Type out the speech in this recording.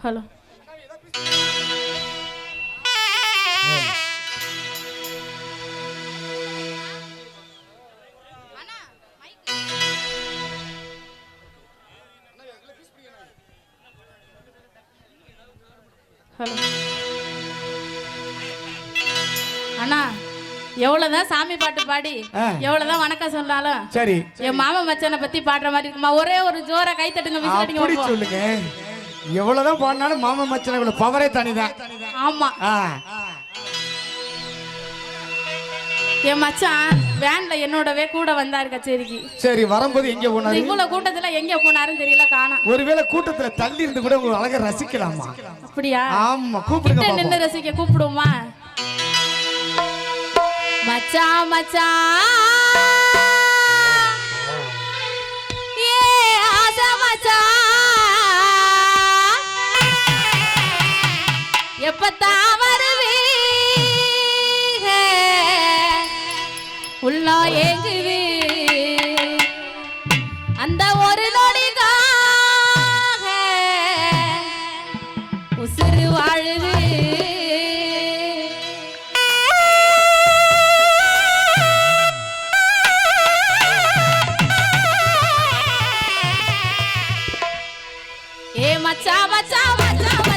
Hello hello அண்ணா எவ்வளவுதான் சாமி பாட்டு பாடி. எவ்வளவுதான் வணக்கம் சொன்னாலும் சரி. என் மாமா மச்சானை பத்தி பாடுற மாதிரி இருக்குமா? ஒரே ஒரு ஜோரா கை தட்டுங்க. சொல்லுங்க. எவ்வளவுதான் பாடினாலும் மாமா மச்சனை பவரே தனிதான். ஆமா. என் மச்சான் வேன்ல என்னோடவே கூட வந்தாரு கச்சேரிக்கு. சரி வரும்போது எங்க போனாரு? இவ்வளவு கூட்டத்துல எங்க போனாருன்னு தெரியல காணோம். ஒருவேளை கூட்டத்துல தள்ளி இருந்து கூட உங்க அழகை ரசிக்கலாமா? அப்படியா? ஆமா கூப்பிடுங்க. நின்னு ரசிக்க கூப்பிடுவோமா? மச்சான் மச்சான். உள்ளா ஏங்குவே. அந்த ஒரு நொடிக்காக உசுறு வாழுவே. ஏ மச்சா மச்சா மச்சா.